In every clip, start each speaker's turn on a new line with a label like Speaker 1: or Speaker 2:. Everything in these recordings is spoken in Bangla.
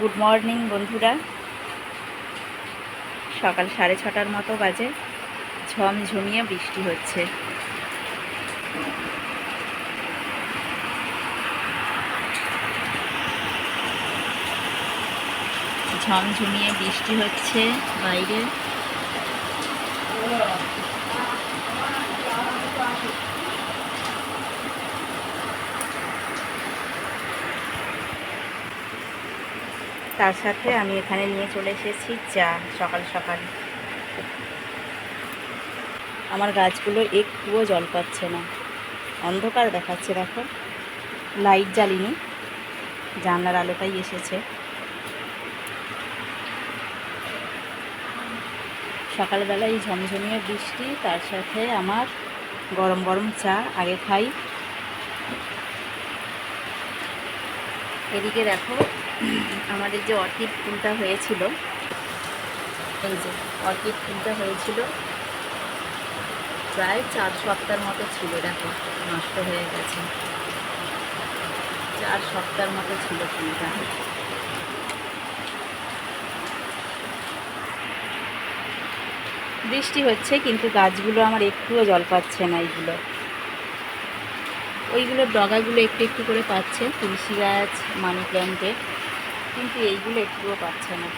Speaker 1: গুড মর্নিং, বন্ধুরা। সকাল সাড়ে ছটার মতো বাজে। ঝমঝমিয়ে বৃষ্টি হচ্ছে। ঝমঝমিয়ে বৃষ্টি হচ্ছে বাইরে। তার সাথে আমি এখানে নিয়ে চলে এসেছি চা, সকাল সকাল। আমার গাছগুলো একটুও জল পাচ্ছে না। অন্ধকার দেখাচ্ছে, দেখো। লাইট জ্বালিনি, জানলার আলোটাই এসেছে। সকালবেলা এই ঝমঝমিয়ে বৃষ্টি, তার সাথে আমার গরম গরম চা, আগে খাই। এদিকে দেখো আমাদের যে অর্কিড ফুলটা হয়েছিল? এই যে, অর্কিড ফুলটা হয়েছিল? প্রায় চার সপ্তাহের মতো ছিল, দেখো, নষ্ট হয়ে গেছে। চার সপ্তাহের মতো ছিল ফুলটা বৃষ্টি হচ্ছে, কিন্তু গাছগুলো আমার একটুও জল পাচ্ছে না এইগুলো। ওইগুলোর ডগাগুলো একটু একটু করে পাচ্ছে, তুলসী গাছ, মানি প্ল্যান্টে কিন্তু এইগুলো একটুও পাচ্ছে না।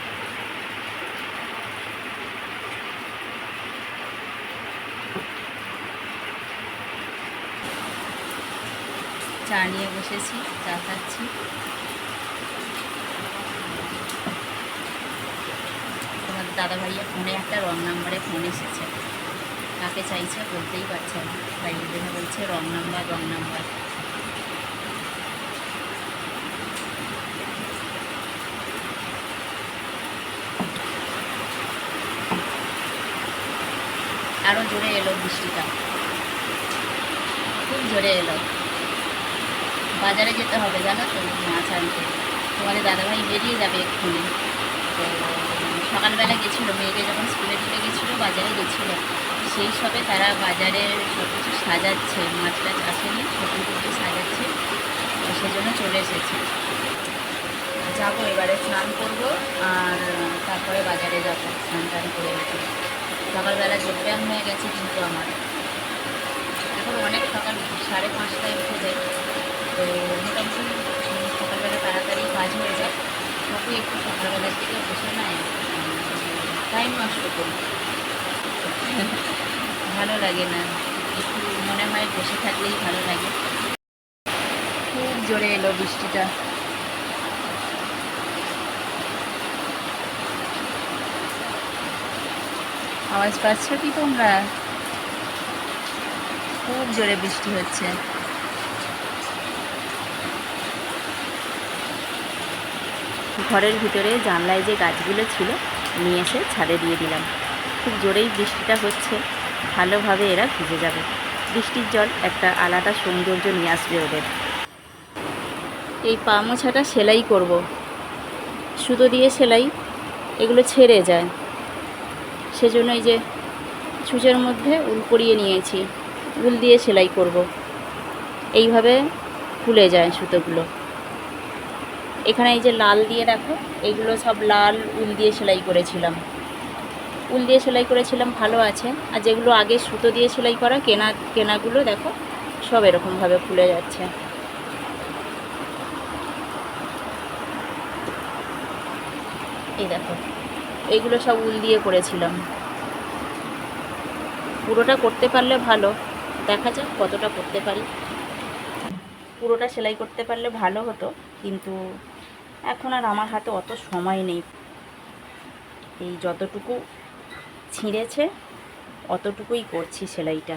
Speaker 1: চা নিয়ে বসেছি, চা খাচ্ছি। তোমার দাদা ভাইয়া ফোনে একটা রং নাম্বারে ফোন এসেছে। কাকে চাইছে বলতেই পারছে না। জন্য বলছে রং নাম্বার রং নাম্বার। জোরে এলো বৃষ্টিটা। খুব জোরে এলো। বাজারে যেতে হবে, জানো তো, মাছ আনতে। তোমাদের দাদাভাই বেরিয়ে যাবে এক্ষুনি। তো সকালবেলা গেছিল মেয়েকে যখন স্কুলে দিতে গেছিল, বাজারে গেছিল, সেই সবে তারা বাজারে সব কিছু সাজাচ্ছে, মাছ টাছ আসেনি সবজি টুকু সাজাচ্ছে সেজন্য চলে এসেছে। যাব এবারে, স্নান করব, আর তারপরে বাজারে যাব, স্নান টান করে সকালবেলা যোগব্যায়াম হয়ে গেছে কিন্তু আমার। এখন অনেক সকাল, সাড়ে পাঁচটায় উঠে যায়। তো মোটামুটি সকালবেলা তাড়াতাড়ি কাজ হয়ে যায়। তবু একটু সকালবেলার দিকে বসে নেয় টাইম নষ্ট করি। ভালো লাগে না। একটু মনে হয় বসে থাকলেই ভালো লাগে। খুব জোরে এলো বৃষ্টিটা। আওয়াজ পাচ্ছ কি তোমরা? খুব জোরে বৃষ্টি হচ্ছে। ঘরের ভিতরে জানলায় যে গাছগুলো ছিল, নিয়ে এসে ছাদে দিয়ে দিলাম। খুব জোরেই বৃষ্টিটা হচ্ছে, ভালোভাবে এরা ভিজে যাবে। বৃষ্টির জল একটা আলাদা সৌন্দর্য নিয়ে আসবে ওদের। এই পা মোছাটা সেলাই করব। সুতো দিয়ে সেলাই, এগুলো ছেড়ে যায়। সেজন্য এই যে ছুঁচের মধ্যে উল পরিয়ে নিয়েছি। উল দিয়ে সেলাই করব। এইভাবে খুলে যায় সুতোগুলো। এখানে এই যে লাল দিয়ে দেখো, এগুলো সব লাল উল দিয়ে সেলাই করেছিলাম। উল দিয়ে সেলাই করেছিলাম, ভালো আছে। আর যেগুলো আগে সুতো দিয়ে সেলাই করা, কেনা, কেনাগুলো দেখো, সব এরকমভাবে খুলে যাচ্ছে। এই দেখো। এইগুলো সব উল দিয়ে করেছিলাম। পুরোটা করতে পারলে ভালো। দেখা যাক কতটা করতে পারি। পুরোটা সেলাই করতে পারলে ভালো হতো, কিন্তু এখন আর আমার হাতে অত সময় নেই। এই যতটুকু ছিঁড়েছে, অতটুকুই করছি সেলাইটা।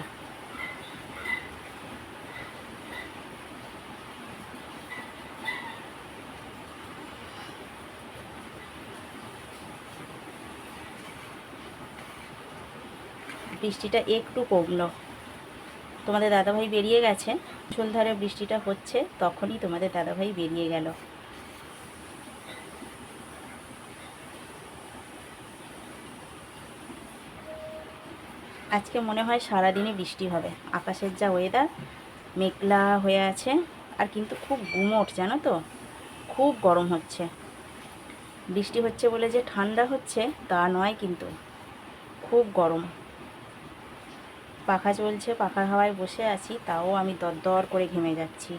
Speaker 1: বৃষ্টিটা একটু কমলো। তোমাদের দাদাভাই বেরিয়ে গেছে। সন্ধ্যারে বৃষ্টিটা হচ্ছে, তখনই তোমাদের দাদাভাই বেরিয়ে গেল। আজকে মনে হয় সারাদিনই বৃষ্টি হবে। আকাশের যা ওয়েদার মেঘলা হয়ে আছে, আর কিন্তু খুব গুমোট, জানো তো? খুব গরম হচ্ছে। বৃষ্টি হচ্ছে বলে যে ঠান্ডা হচ্ছে, তা নয় কিন্তু। খুব গরম। পাখা চলছে, পাখার হাওয়ায় বসে আছি, তাও আমি দর করে ঘেমে যাচ্ছি।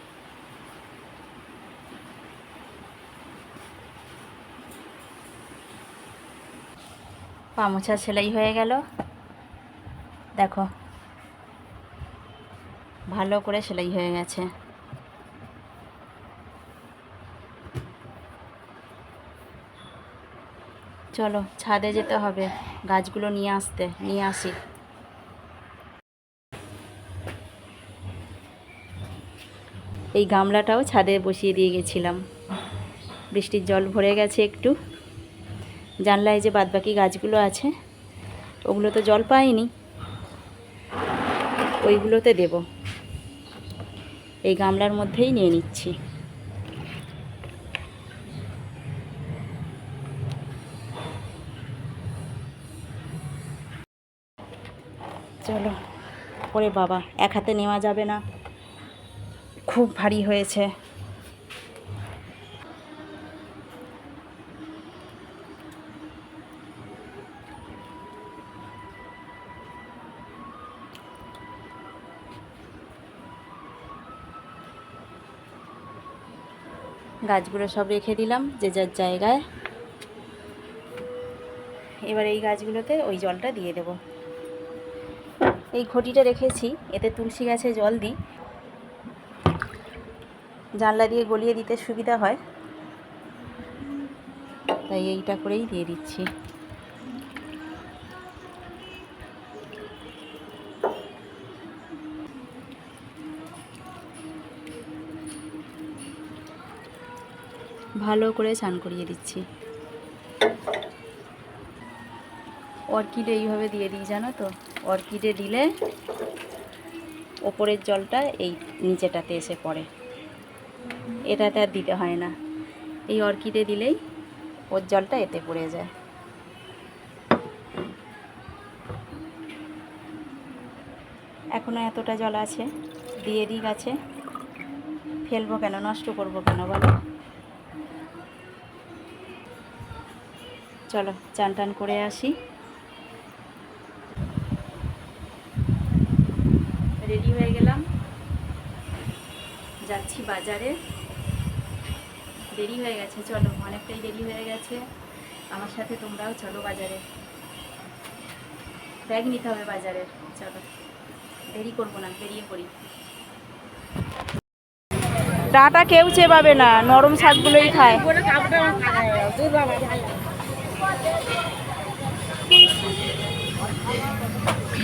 Speaker 1: পা মোছা সেলাই হয়ে গেল। দেখো, ভালো করে সেলাই হয়ে গেছে। চলো, ছাদে যেতে হবে, গাছগুলো নিয়ে আসতে, নিয়ে আসি। এই গামলাটাও ছাদে বসিয়ে দিয়ে গেছিলাম। বৃষ্টির জল ভরে গেছে একটু। জানলায় যে বাদবাকি গাছগুলো আছে, ওগুলো তো জল পায়নি ওইগুলোতে দেব। এই গামলার মধ্যেই নিয়ে নিচ্ছি। চলো, ওরে বাবা, এক হাতে নেওয়া যাবে না। খুব ভারী হয়েছে। গাছগুলো সব রেখে দিলাম, যে যার জায়গায়। এবার এই গাছগুলোতে ওই জলটা দিয়ে দেব। এই ঘটিটা রেখেছি, এতে তুলসী গাছে জল দিই। জানলা দিয়ে গলিয়ে দিতে সুবিধা হয়। তাই এইটা করেই দিয়ে দিচ্ছি। ভালো করে স্নান করিয়ে দিচ্ছি। অর্কিডে এইভাবে দিয়ে দিই, জানো তো? অর্কিডে দিলে ওপরের জলটা এই নিচেটাতে এসে পড়ে। এটাতে আর দিতে হয় না। এই অর্কিডে দিলেই ওর জলটা এতে পড়ে যায়। এখনও এতটা জল আছে, দিয়ে দিই গাছে। ফেলব কেন, নষ্ট করব কেন বলো? চলো, চান টান করে আসি। রেডি হয়ে গেলাম। যাচ্ছি বাজারে। দেরি হয়ে গেছে, চলো, অনেকটাই দেরি হয়ে গেছে। আমার সাথে তোমরাও চলো বাজারে। ব্যাগ নিতে হবে বাজারের চলো। দেরি করব না, বেরিয়ে পড়ি। ডাটা কেউ চেবাবে না, নরম শাকগুলোই খায়।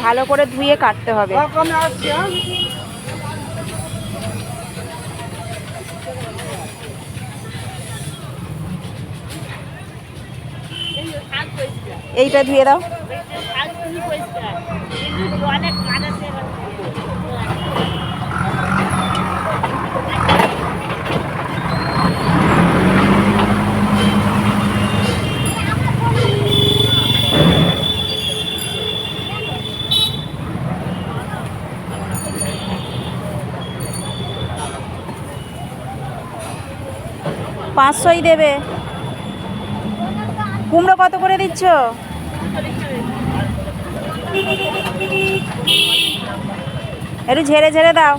Speaker 1: ভালো করে ধুয়ে কাটতে হবে। এইটা ধুয়ে দাও। পাঁচশোই দেবে। কুমড়ো কত করে দিচ্ছ? একটু ঝেড়ে ঝেড়ে দাও।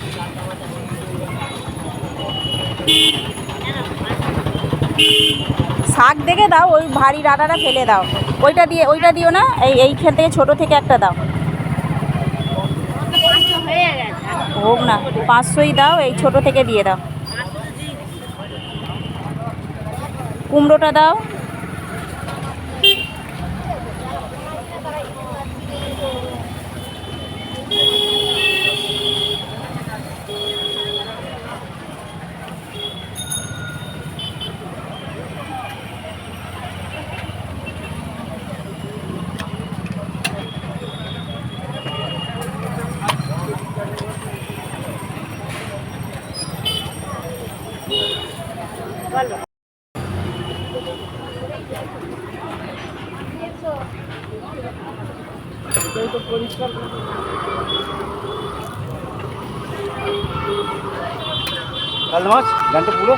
Speaker 1: শাক দেখে দাও, ওই ভারী ডাটাটা ফেলে দাও। ওইটা দিয়ে, ওইটা দিও না, এই, এইখান থেকে ছোট থেকে একটা দাও। হোক না, পাঁচশোই দাও, এই ছোট থেকে দিয়ে দাও। কুমড়োটা দাও।
Speaker 2: কাল মাছ গানটা পুরো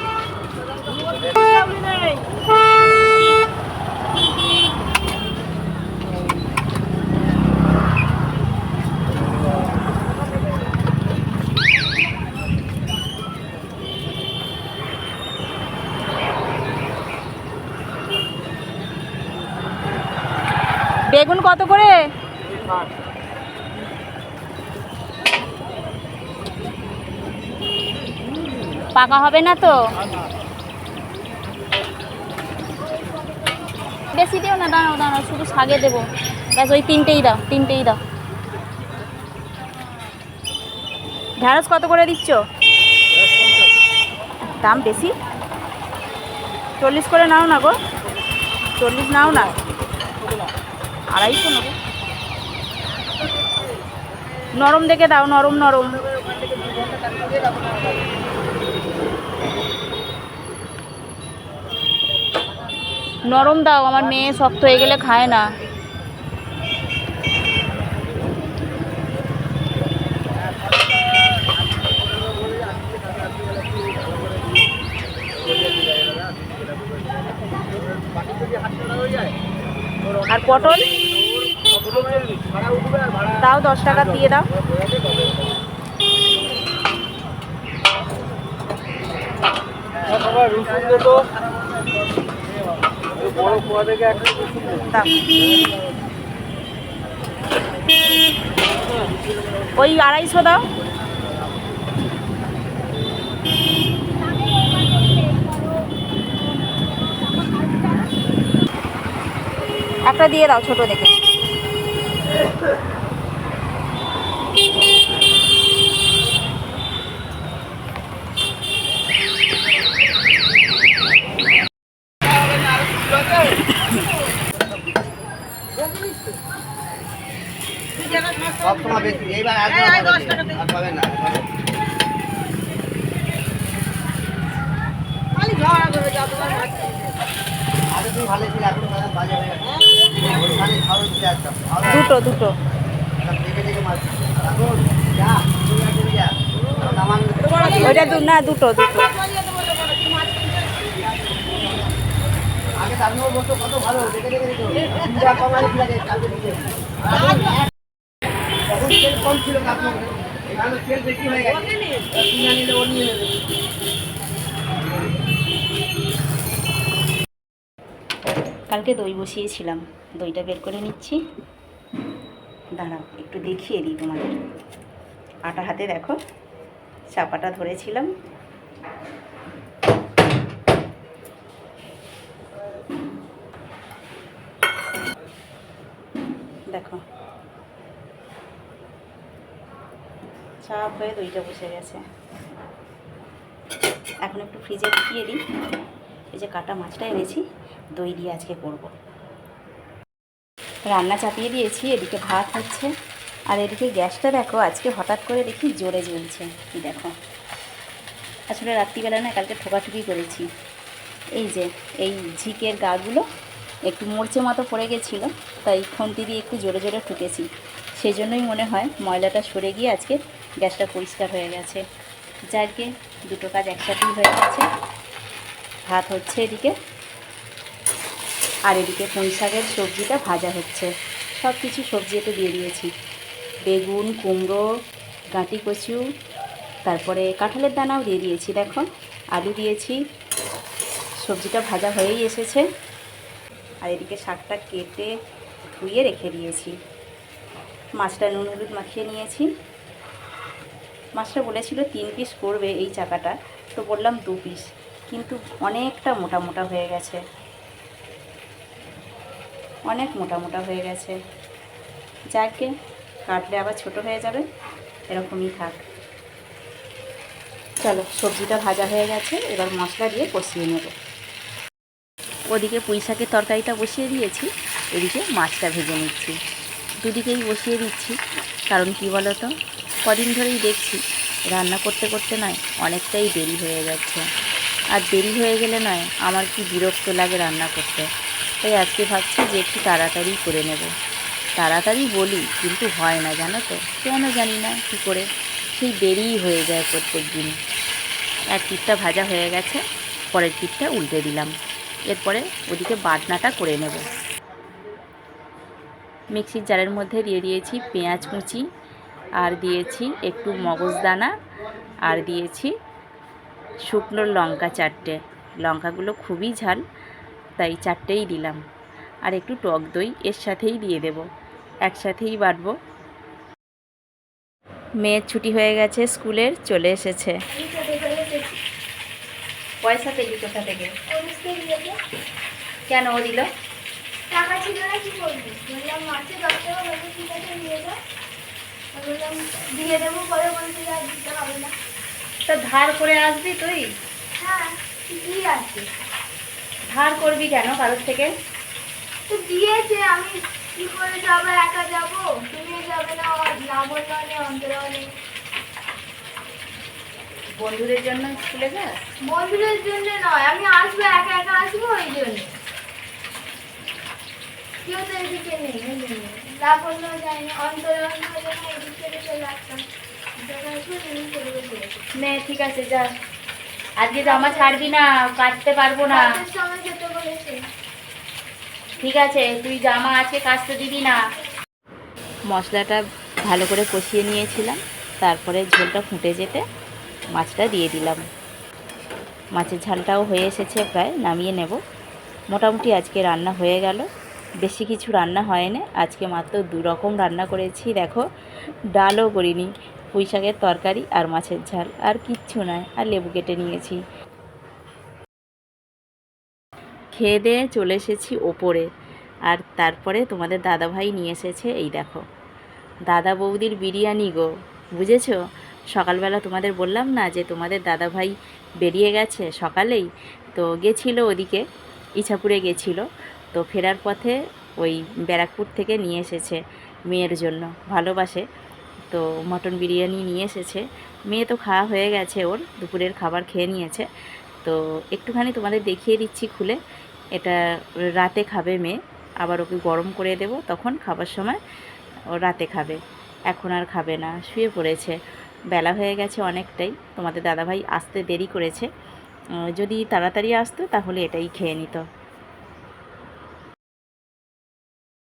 Speaker 1: বেগুন কত করে পাকা হবে না তো? বেশি দিও না, দাঁড়াও দাঁড়াও, শুধু শাগে দেবো। ব্যাস, ওই তিনটেই দাও তিনটেই দাও। ঢ্যাঁড়স কত করে দিচ্ছ? দাম বেশি? চল্লিশ করে নাও না গো। চল্লিশ নাও না। আড়াইশো নেব। নরম দেখে দাও, নরম নরম। নরম দাও, আমার মেয়ে শক্ত হয়ে গেলে খায় না। আর পটল? দাও, দশ টাকা দিয়ে দাও।
Speaker 2: রসুন দেবো বড় পোয়া থেকে একটা রসুন দেবো
Speaker 1: দাও ওই আড়াইশো দাও। একটা দিয়ে দাও ছোট দেখে।
Speaker 2: সব সময় বেশি। এইবার আর না, হয়ে।
Speaker 1: দুটো দুটো। ওইটা দু না দুটো দুটো।
Speaker 2: আগে তার কত ভালো। দেখে দেখে দিত দুটা কমালি লাগে কালকে দিতে তখন তেল কম ছিল কাপড়। এখানে তেল বেশি হয়ে গেছে। কিনে নিলে ও নিয়ে নেবে।
Speaker 1: কালকে দই বসিয়েছিলাম। দইটা বের করে নিচ্ছি। দাঁড়াও একটু দেখিয়ে দিই তোমাদের। আটা হাতে দেখো চাপাটা ধরেছিলাম। দেখো চাপ হয়ে দইটা বসে গেছে। এখন একটু ফ্রিজে ঢুকিয়ে দিই। এই যে কাটা মাছটা এনেছি, দই দিয়ে আজকে করব। রান্না চাপিয়ে দিয়েছি, এদিকে ভাত হচ্ছে। আর এদিকে গ্যাসটা দেখো, আজকে হঠাৎ করে দেখি জোরে জ্বলছে। কি দেখো। আসলে রাত্রিবেলা না কালকে ঠোকাঠুকি করেছি। এই যে, এই ঝিকের গাগুলো একটু মরচে মতো পড়ে গেছিল, তাই খুন্তি দিয়ে একটু জোরে জোরে ঠুকেছি। সেই জন্যই মনে হয় ময়লাটা সরে গিয়ে আজকে গ্যাসটা পরিষ্কার হয়ে গেছে। যাকে দুটো কাজ একসাথেই হয়ে গেছে। ভাত হচ্ছে এদিকে। আর এদিকে পুঁই শাকের সবজিটা ভাজা হচ্ছে। সব কিছু সবজি এতে দিয়ে দিয়েছি। বেগুন, কুমড়ো, গাঁটি কচু, তারপরে কাঁঠালের দানাও দিয়ে দিয়েছি, দেখো। আলু দিয়েছি। সবজিটা ভাজা হয়েই এসেছে। আর এদিকে শাকটা কেটে ধুয়ে রেখে দিয়েছি। মাছটা নুন, হলুদ মাখিয়ে নিয়েছি। মাছটা বলেছিল তিন পিস করবে এই চাকাটা। তো বললাম দু পিস কিন্তু অনেকটা মোটা মোটা হয়ে গেছে। অনেক মোটা মোটা হয়ে গেছে। যাকে কাটলে আবার ছোট হয়ে যাবে। এরকমই থাক। চলো, সবজিটা ভাজা হয়ে গেছে। এবার মশলা দিয়ে কষিয়ে নেব। ওদিকে পুঁই শাকের তরকারিটা বসিয়ে দিয়েছি। এদিকে মাছটা ভেজে নিচ্ছি। দুদিকেই বসিয়ে দিচ্ছি। কারণ কি বলো তো কদিন ধরেই দেখছি, রান্না করতে করতে নয়, অনেকটাই দেরি হয়ে যাচ্ছে। আর দেরি হয়ে গেলে নয়, আমার কি বিরক্ত লাগে রান্না করতে। তাই আজকে ভাবছি যে একটু তাড়াতাড়ি করে নেব। তাড়াতাড়ি বলি, কিন্তু হয় না, জানো তো? কেন জানি না কী করে? সেই দেরিই হয়ে যায় প্রত্যেক দিন। এক পিঠটা ভাজা হয়ে গেছে, পরের পিঠটা উল্টে দিলাম। এরপরে ওদিকে বাটনাটা করে নেব। মিক্সির জারের মধ্যে দিয়ে দিয়েছি পেঁয়াজ কুচি আর দিয়েছি একটু মগজদানা, আর দিয়েছি শুকনো লঙ্কা চারটে। লঙ্কাগুলো খুবই ঝাল, তাই চারটেই দিলাম। আর একটু টক দই এর সাথেই দিয়ে দেব, একসাথেই বাটবো। মেয়ের ছুটি হয়ে গেছে, স্কুলের চলে এসেছে। পয়সা পেলি কোথা থেকে? কেন ও দিল?
Speaker 3: টাকা ছিল না কি বললাম, মাসে দশ টাকা ঠিক আছে আমি বললাম দিয়ে দেবো পরে বলতে আর দিতে হবে না।
Speaker 1: তা ধার করে আসবি তুই?
Speaker 3: হ্যাঁ কি আছে।
Speaker 1: ধার করবি কেন কারোর থেকে?
Speaker 3: তো দিয়েছে আমি কি করে যাব একা যাব? তুমি যাবে না লাবণ্য নেই অন্তরাও নেই।
Speaker 1: বন্ধুদের জন্য স্কুলে যা
Speaker 3: বন্ধুদের জন্য নয় আমি আসব একা একা আসব ওই জন্য। কেউ তো এদিকে নেই যায়নি এদিক থেকে চলে আসতাম
Speaker 1: নে ঠিক আছে যা। আজকে জামা ছাড়বি না কাটতে পারব না। ঠিক আছে তুই জামা আজকে কাচতে দিবি না। মশলাটা ভালো করে কষিয়ে নিয়েছিলাম তারপরে ঝোলটা ফুটে যেতে মাছটা দিয়ে দিলাম। মাছের ঝালটাও হয়ে এসেছে প্রায় নামিয়ে নেব। মোটামুটি আজকে রান্না হয়ে গেল। বেশি কিছু রান্না হয়নি। আজকে মাত্র দু রকম রান্না করেছি, দেখো। ডালও করিনি, পুঁই শাকের তরকারি আর মাছের ঝাল, আর কিচ্ছু নয় আর লেবু কেটে নিয়েছি। খেয়ে দিয়ে চলে এসেছি ওপরে। আর তারপরে তোমাদের দাদাভাই নিয়ে এসেছে, এই দেখো। দাদা বৌদির বিরিয়ানি গো, বুঝেছ? সকালবেলা তোমাদের বললাম না যে তোমাদের দাদাভাই বেরিয়ে গেছে সকালেই, তো গেছিল ওদিকে, ইছাপুরে গেছিল। তো ফেরার পথে ওই ব্যারাকপুর থেকে নিয়ে এসেছে মেয়ের জন্য, ভালোবাসে। তো মটন বিরিয়ানি নিয়ে এসেছে। মেয়ে তো খাওয়া হয়ে গেছে ওর, দুপুরের খাবার খেয়ে নিয়েছে। তো একটুখানি তোমাদের দেখিয়ে দিচ্ছি খুলে। এটা রাতে খাবে মেয়ে, আবার ওকে গরম করে দেব, তখন খাবার সময় ও রাতে খাবে। এখন আর খাবে না, শুয়ে পড়েছে। বেলা হয়ে গেছে অনেকটাই, তোমাদের দাদাভাই আসতে দেরি করেছে। যদি তাড়াতাড়ি আসতো তাহলে এটাই খেয়ে নিত।